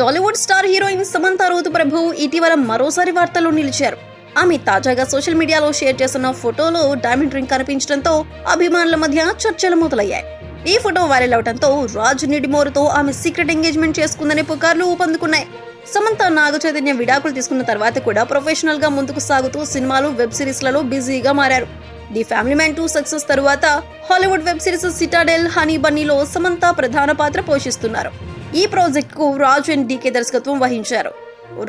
Tollywood star heroine Samantha Ruth Prabhu ఇటీవల మరోసారి వార్తల్లో నిలిచారు. ఆమె తాజాగా సోషల్ మీడియాలో షేర్ చేసిన ఫోటోలో డైమండ్ రింగ్ కనిపించడంతో అభిమానుల మధ్య చర్చలు మొదలయ్యాయి. ఈ ఫోటో వైరల్ అవడంతో రాజ్ నిడిమోరుతో ఆమె సీక్రెట్ ఎంగేజ్మెంట్ చేసుకుందనే పుకార్లు ఊపందుకున్నాయి. సమంత నాగ చైతన్య విడాకులు తీసుకున్న తర్వాత కూడా ప్రొఫెషనల్గా ముందుకు సాగుతూ సినిమాలు వెబ్ సిరీస్లలో బిజీగా మారారు. The family man two success తరువాత Hollywood web series Citadel Honey బన్నీలో Samantha ప్రధాన పాత్ర పోషిస్తున్నారు. ఈ ప్రాజెక్ట్కు రాజు అండ్ డీకే దర్శకత్వం వహించారు.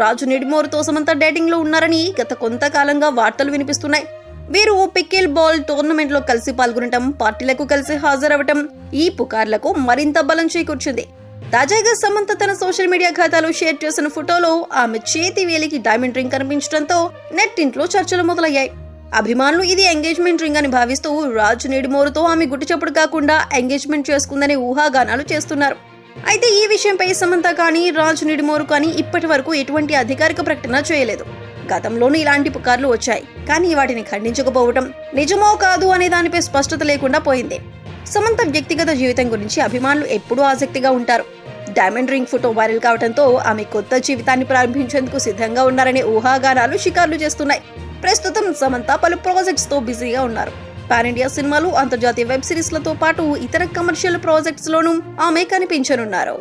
రాజు నిడిమోరుతో సమంత డేటింగ్లో ఉన్నారని గత కొంతకాలంగా వార్తలు వినిపిస్తున్నాయి. వీరు పిక్కిల్ బాల్ టోర్నమెంట్లో కలిసి పాల్గొనటం పార్టీలకు కలిసి హాజరవటం ఈ పుకార్లకు మరింత బలం చేకూర్చింది. తాజాగా సమంత తన సోషల్ మీడియా ఖాతాలో షేర్ చేసిన ఫోటోలో ఆమె చేతి వేలికి డైమండ్ రింగ్ కనిపించడంతో నెట్ ఇంట్లో చర్చలు మొదలయ్యాయి. అభిమానులు ఇది ఎంగేజ్మెంట్ రింగ్ అని భావిస్తూ రాజు నిడిమోరుతో ఆమె గుట్టు చప్పుడు కాకుండా ఎంగేజ్మెంట్ చేసుకుందనే ఊహాగానాలు చేస్తున్నారు. అయితే ఈ విషయంపై సమంత కానీ రాజు నిడిమోరు కానీ ఇప్పటి వరకు ఎటువంటి అధికారిక ప్రకటన చేయలేదు. గతంలోనూ ఇలాంటి పుకార్లు వచ్చాయి. కానీ వాటిని ఖండించకపోవటం నిజమో కాదు అనే దానిపై స్పష్టత లేకుండా పోయింది. సమంత వ్యక్తిగత జీవితం గురించి అభిమానులు ఎప్పుడూ ఆసక్తిగా ఉంటారు. డైమండ్ రింగ్ ఫోటో వైరల్ కావడంతో ఆమె కొత్త జీవితాన్ని ప్రారంభించేందుకు సిద్ధంగా ఉన్నారనే ఊహాగానాలు షికార్లు చేస్తున్నాయి. ప్రస్తుతం సమంత పలు ప్రాజెక్ట్స్తో బిజీగా ఉన్నారు. పాన్ ఇండియా సినిమాలు అంతర్జాతీయ వెబ్ సిరీస్లతో పాటు ఇతర కమర్షియల్ ప్రాజెక్ట్స్లోనూ ఆమె కనిపించనున్నారు.